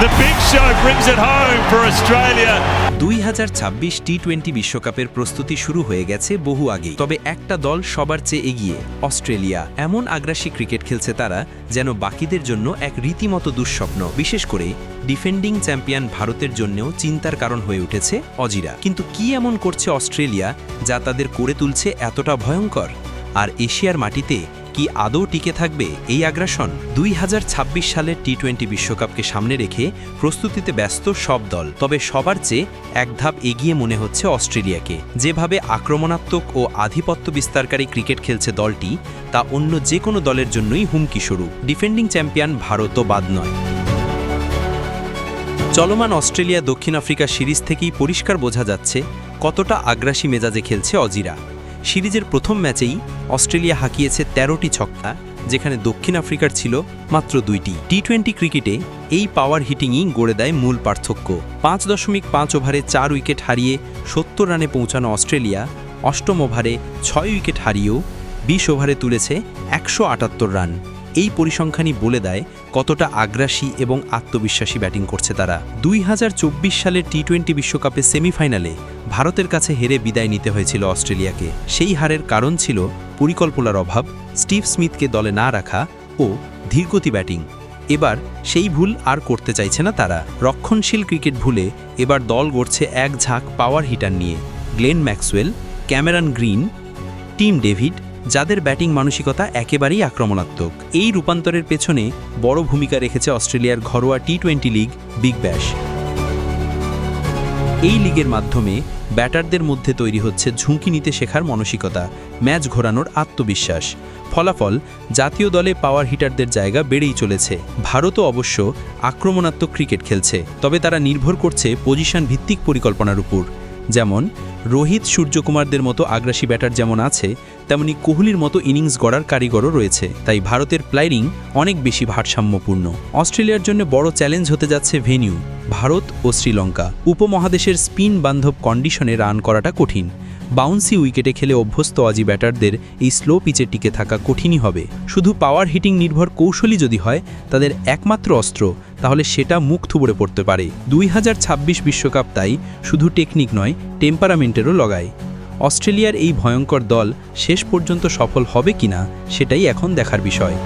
The big show brings it home for Australia. দুই হাজার ছাব্বিশ টি টোয়েন্টি বিশ্বকাপের প্রস্তুতি শুরু হয়ে গেছে বহু আগেই। তবে একটা দল সবার চেয়ে এগিয়ে, অস্ট্রেলিয়া। এমন আগ্রাসী ক্রিকেট খেলছে তারা যেন বাকিদের জন্য এক রীতিমতো দুঃস্বপ্ন। বিশেষ করে ডিফেন্ডিং চ্যাম্পিয়ন ভারতের জন্যও চিন্তার কারণ হয়ে উঠেছে অজিরা। কিন্তু কি এমন করছে অস্ট্রেলিয়া যা তাদের করে তুলছে এতটা ভয়ঙ্কর? আর এশিয়ার মাটিতে কি আদৌ টিকে থাকবে এই আগ্রাসন? দুই হাজার ছাব্বিশ সালের টি টোয়েন্টি বিশ্বকাপকে সামনে রেখে প্রস্তুতিতে ব্যস্ত সব দল, তবে সবার চেয়ে এক ধাপ এগিয়ে মনে হচ্ছে অস্ট্রেলিয়াকে। যেভাবে আক্রমণাত্মক ও আধিপত্য বিস্তারকারী ক্রিকেট খেলছে দলটি, তা অন্য যে কোনো দলের জন্যই হুমকি স্বরূপ। ডিফেন্ডিং চ্যাম্পিয়ন ভারতও বাদ নয়। চলমান অস্ট্রেলিয়া দক্ষিণ আফ্রিকা সিরিজ থেকেই পরিষ্কার বোঝা যাচ্ছে কতটা আগ্রাসী মেজাজে খেলছে অজিরা। সিরিজের প্রথম ম্যাচেই অস্ট্রেলিয়া হাঁকিয়েছে তেরোটি ছক্কা, যেখানে দক্ষিণ আফ্রিকার ছিল মাত্র দুইটি। টি টোয়েন্টি ক্রিকেটে এই পাওয়ার হিটিংই গড়ে দেয় মূল পার্থক্য। পাঁচ দশমিক পাঁচ ওভারে চার উইকেট হারিয়ে সত্তর রানে পৌঁছানো অস্ট্রেলিয়া অষ্টম ওভারে ছয় উইকেট হারিয়েও বিশ ওভারে তুলেছে একশো আটাত্তর রান। এই পরিসংখ্যানই বলে দেয় কতটা আগ্রাসী এবং আত্মবিশ্বাসী ব্যাটিং করছে তারা। দুই হাজার চব্বিশ সালের টি টোয়েন্টি বিশ্বকাপে সেমিফাইনালে ভারতের কাছে হেরে বিদায় নিতে হয়েছিল অস্ট্রেলিয়াকে। সেই হারের কারণ ছিল পরিকল্পনার অভাব, স্টিভ স্মিথকে দলে না রাখা ও ধীরগতি ব্যাটিং। এবার সেই ভুল আর করতে চাইছে না তারা। রক্ষণশীল ক্রিকেট ভুলে এবার দল গড়ছে এক ঝাঁক পাওয়ার হিটার নিয়ে। Glenn Maxwell, Cameron Green, Tim David যাদের ব্যাটিং মানসিকতা একেবারেই আক্রমণাত্মক। এই রূপান্তরের পেছনে বড় ভূমিকা রেখেছে অস্ট্রেলিয়ার ঘরোয়া T twenty league Big Bash এই লিগের মাধ্যমে ব্যাটারদের মধ্যে তৈরি হচ্ছে ঝুঁকি নিতে শেখার মানসিকতা, ম্যাচ ঘোরানোর আত্মবিশ্বাস। ফলাফল, জাতীয় দলে পাওয়ার হিটারদের জায়গা বেড়েই চলেছে। ভারতও অবশ্য আক্রমণাত্মক ক্রিকেট খেলছে, তবে তারা নির্ভর করছে পজিশন ভিত্তিক পরিকল্পনার উপর। যেমন, রোহিত সূর্যকুমারদের মতো আগ্রাসী ব্যাটার যেমন আছে, তেমনি কোহলির মতো ইনিংস গড়ার কারিগরও রয়েছে, তাই ভারতের প্লাইরিং অনেক বেশি ভারসাম্যপূর্ণ। অস্ট্রেলিয়ার জন্য বড় চ্যালেঞ্জ হতে যাচ্ছে ভেনিউ ভারত ও শ্রীলঙ্কা উপমহাদেশের স্পিন বান্ধব কন্ডিশনে রান করাটা কঠিন। বাউন্সি উইকেটে খেলে অভ্যস্ত আজি ব্যাটারদের এই স্লো পিচে টিকে থাকা কঠিনই হবে। শুধু পাওয়ার হিটিং নির্ভর কৌশলী যদি হয়, তাদের একমাত্র অস্ত্র, তাহলে সেটা মুখ থুবড়ে পড়তে পারে। দুই বিশ্বকাপ তাই শুধু টেকনিক নয়, টেম্পারামেন্টেরও লগায়। অস্ট্রেলিয়ার এই ভয়ঙ্কর দল শেষ পর্যন্ত সফল হবে কিনা, সেটাই এখন দেখার বিষয়।